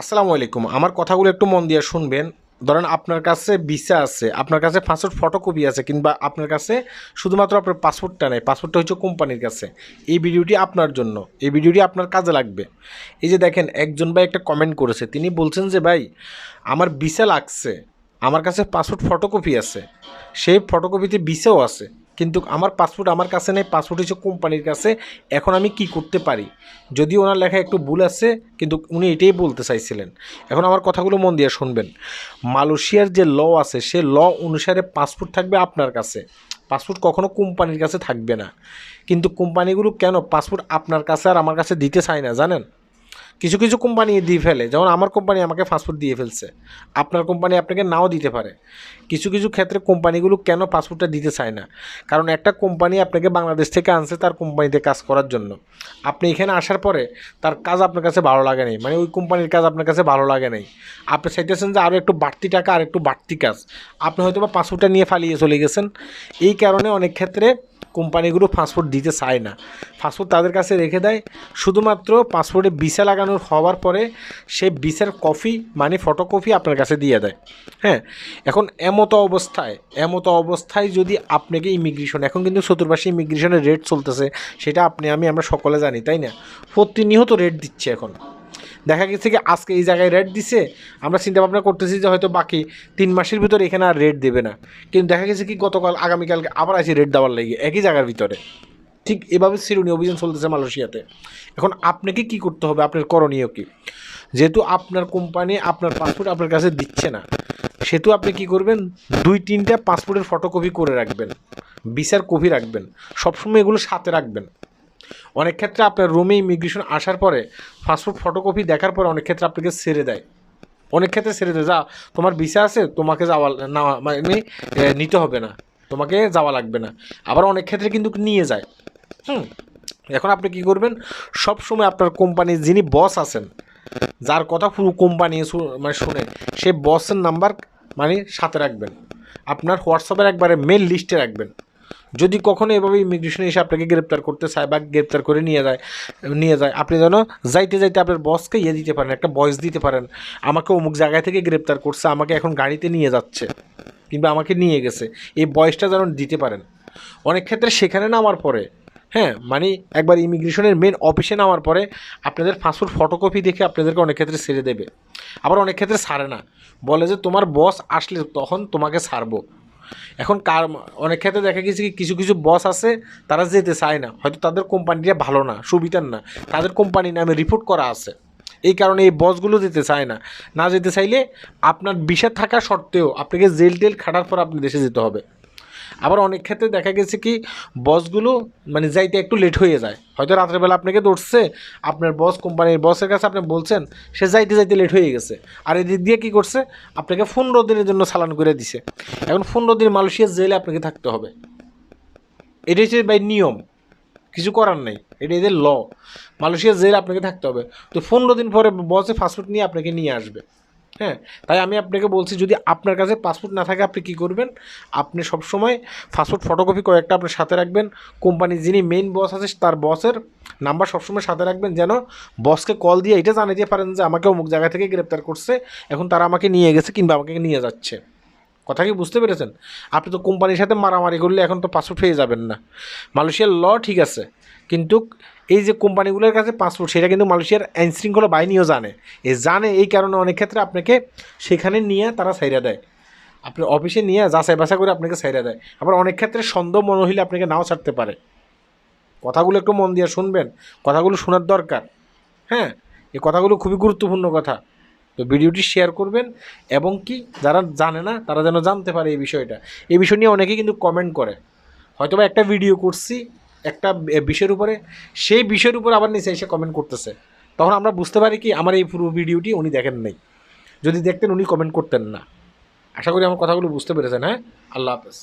আসসালামু আলাইকুম। আমার কথাগুলো একটু মন দিয়ে শুনবেন। ধরেন আপনার কাছে ভিসা আছে, আপনার কাছে পাসপোর্ট ফটোকপি আছে কিংবা আপনার কাছে শুধুমাত্র আপনার পাসপোর্টটা নেই পাসপোর্টটা হচ্ছে কোম্পানির কাছে। এই ভিডিওটি আপনার জন্য, এই ভিডিওটি আপনার কাজে লাগবে। এই যে দেখেন, একজন ভাই একটা কমেন্ট করেছে। তিনি বলছেন যে, ভাই, আমার ভিসা লাগছে, আমার কাছে পাসপোর্ট ফটোকপি আছে। সেই ফটোকপিতে ভিসাও আছে। কিন্তু আমার পাসপোর্ট আমার কাছে নেই পাসপোর্ট হচ্ছে কোম্পানির কাছে। এখন আমি কি করতে পারি? যদি ওনার লেখা একটু ভুল আছে, কিন্তু উনি এটাই বলতে চাইছিলেন। এখন আমার কথাগুলো মন দিয়ে শুনবেন। মালয়েশিয়ার যে ল আছে, সে ল অনুসারে পাসপোর্ট থাকবে আপনার কাছে। পাসপোর্ট কখনো কোম্পানির কাছে থাকবে না। কিন্তু কোম্পানিগুলো কেন পাসপোর্ট আপনার কাছে আর আমার কাছে দিতে চায় না, জানেন? কিছু কিছু কোম্পানি দিয়ে ফেলে। যেমন আমার কোম্পানি আমাকে পাসপোর্ট দিয়ে ফেলছে। আপনার কোম্পানি আপনাকে নাও দিতে পারে। কিছু কিছু ক্ষেত্রে কোম্পানিগুলো কেন পাসপোর্টটা দিতে চায় না? কারণ একটা কোম্পানি আপনাকে বাংলাদেশ থেকে আনছে তার কোম্পানিতে কাজ করার জন্য। আপনি এখানে আসার পরে তার কাজ আপনার কাছে ভালো লাগে নাই। মানে ওই কোম্পানির কাজ আপনার কাছে ভালো লাগে নাই। আপনি চাইতেছেন যে আরও একটু বাড়তি টাকা আর একটু বাড়তি কাজ। আপনি হয়তো বা পাসপোর্টটা নিয়ে ফালিয়ে চলে গেছেন। এই কারণে অনেক ক্ষেত্রে কোম্পানিগুলো পাসপোর্ট দিতে চায় না। পাসপোর্ট তাদের কাছে রেখে দেয়। শুধুমাত্র পাসপোর্টে ভিসা লাগানোর হওয়ার পরে সে ভিসার কপি মানে ফটোকপি আপনার কাছে দিয়ে দেয়। হ্যাঁ এখন এমতো অবস্থায় এমতো অবস্থায় যদি আপনাকে ইমিগ্রেশন এখন কিন্তু চতুর্পাশে ইমিগ্রেশনের রেট চলতেছে, সেটা আপনি, আমি, আমরা সকলে জানি, তাই না? প্রতিনিয়ত রেট দিচ্ছে এখন। দেখা গেছে কি আজকে এই জায়গায় রেট দিছে। আমরা চিন্তা ভাবনা করতেছি যে হয়তো বাকি তিন মাসের ভিতরে এখানে আর রেট দেবে না। কিন্তু দেখা গেছে কি গতকাল, আগামীকালকে আবার আছে রেট দেওয়ার লেগে একই জায়গার ভিতরে। ঠিক এভাবে সিরুনি অভিযান চলতেছে মালয়েশিয়াতে। এখন আপনাকে কি করতে হবে? আপনার করণীয় কি? যেহেতু আপনার কোম্পানি আপনার পাসপোর্ট আপনার কাছে দিচ্ছে না, সেহেতু আপনি কি করবেন? দুই, তিনটা পাসপোর্টের ফটোকপি করে রাখবেন। বিচার কপি রাখবেন। সবসময় এগুলো সাথে রাখবেন। অনেক ক্ষেত্রে আপনার রুমে ইমিগ্রেশন আসার পরে পাসপোর্ট ফটোকপি দেখার পরে অনেক ক্ষেত্রে আপনাকে ছেড়ে দেয়। অনেক ক্ষেত্রে ছেড়ে দেয়, যা তোমার ভিসা আছে, তোমাকে যাওয়া না মানে নিতে হবে না। তোমাকে যাওয়া লাগবে না। আবার অনেক ক্ষেত্রে কিন্তু নিয়ে যায়। হুম। এখন আপনি কি করবেন? সব সময় আপনার কোম্পানির যিনি বস আছেন, যার কথা পুরো কোম্পানি মানে শুনে, সে বসের নাম্বার মানে সাথে রাখবেন। আপনার হোয়াটসঅ্যাপের একবারে মেল লিস্টে রাখবেন। যদি কখনো এভাবে ইমিগ্রেশন এসে আপনাকে গ্রেপ্তার করতে চায় বা গ্রেপ্তার করে নিয়ে যায় নিয়ে যায়, আপনি যেন যাইতে যাইতে আপনার বসকে ইয়ে দিতে পারেন, একটা ভয়েস দিতে পারেন। আমাকে অমুক জায়গায় থেকে গ্রেপ্তার করছে, আমাকে এখন গাড়িতে নিয়ে যাচ্ছে কিংবা আমাকে নিয়ে গেছে, এই বয়সটা যেন দিতে পারেন। অনেক ক্ষেত্রে সেখানে নামার পরে হ্যাঁ মানে একবার ইমিগ্রেশনের মেন অফিসে নামার পরে আপনাদের পাসপোর্ট ফটোকপি দেখে আপনাদেরকে অনেক ক্ষেত্রে ছেড়ে দেবে। আবার অনেক ক্ষেত্রে ছাড়ে না। বলে যে, তোমার বস আসলে তখন তোমাকে ছাড়বো। এখন কার অনেক ক্ষেত্রে দেখা গেছে কি কিছু কিছু বস আছে, তারা যেতে চায় না। হয়তো তাদের কোম্পানিটা ভালো না, সুবিধার না। তাদের কোম্পানি নামে রিপোর্ট করা আছে। এই কারণে এই বসগুলো যেতে চায় না। না যেতে চাইলে আপনার বিষে থাকা সত্ত্বেও আপনাকে জেল টেল খাটার পর আপনি দেশে যেতে হবে। আবার অনেক ক্ষেত্রে দেখা গেছে কি বসগুলো মানে যাইতে একটু লেট হয়ে যায়। হয়তো রাত্রেবেলা আপনাকে ধরছে, আপনার বস কোম্পানির বসের কাছে আপনি বলছেন, সে যাইতে যাইতে লেট হয়ে গেছে। আর এদিক দিয়ে কী করছে, আপনাকে পনেরো দিনের জন্য চালান করে দিছে। এখন পনেরো দিন মালয়েশিয়ার জেলে আপনাকে থাকতে হবে। এটা হচ্ছে বাই নিয়ম। কিছু করার নেই। এটা এদের ল মালয়েশিয়ার জেলে আপনাকে থাকতে হবে। তো পনেরো দিন পরে বসে পাসপোর্ট নিয়ে আপনাকে নিয়ে আসবে। হ্যাঁ তাই আমি আপনাকে বলছি, যদি আপনার কাছে পাসপোর্ট না থাকে, আপনি কী করবেন? আপনি সবসময় পাসপোর্ট ফটোকপি কয়েকটা আপনার সাথে রাখবেন। কোম্পানি যিনি মেইন বস আছে, তার বসের নাম্বার সবসময় সাথে রাখবেন, যেন বসকে কল দিয়ে এটা জানিয়ে জানাতে পারেন যে আমাকে অমুক জায়গা থেকে গ্রেপ্তার করছে, এখন তারা আমাকে নিয়ে গেছে কিংবা আমাকে নিয়ে যাচ্ছে। কথা কি বুঝতে পেরেছেন? আপনি তো কোম্পানির সাথে মারামারি করলে এখন তো পাসপোর্ট পেয়ে যাবেন না। মালয়েশিয়ার ল ঠিক আছে, কিন্তু এই যে কোম্পানিগুলোর কাছে পাসপোর্ট, সেটা কিন্তু মালয়েশিয়ার আইন শৃঙ্খলা বাহিনীও জানে। এ জানে এই কারণে অনেক ক্ষেত্রে আপনাকে সেখানে নিয়ে তারা সাইরা দেয়। আপনার অফিসে নিয়ে যাচাই বাছাই করে আপনাকে সাইরা দেয়। আবার অনেক ক্ষেত্রে সন্দেহ মনে হইলে আপনাকে নাও ছাড়তে পারে। কথাগুলো একটু মন দিয়ে শুনবেন, কথাগুলো শোনার দরকার। হ্যাঁ এই কথাগুলো খুবই গুরুত্বপূর্ণ কথা। তো ভিডিওটি শেয়ার করবেন এবং কি যারা জানে না, তারা যেন জানতে পারে এই বিষয়টা। এই বিষয় নিয়ে অনেকেই কিন্তু কমেন্ট করে। হয়তো একটা ভিডিও করছি, একটা বিষয়ের উপরে, সেই বিষয়ের উপর আবার নিচে এসে কমেন্ট করতেছে। তখন আমরা বুঝতে পারি কি, আমার এই পুরো ভিডিওটি উনি দেখেন নাই। যদি দেখতেন উনি কমেন্ট করতেন না। আশা করি আমার কথাগুলো বুঝতে পেরেছেন হ্যাঁ? আল্লাহ হাফেজ।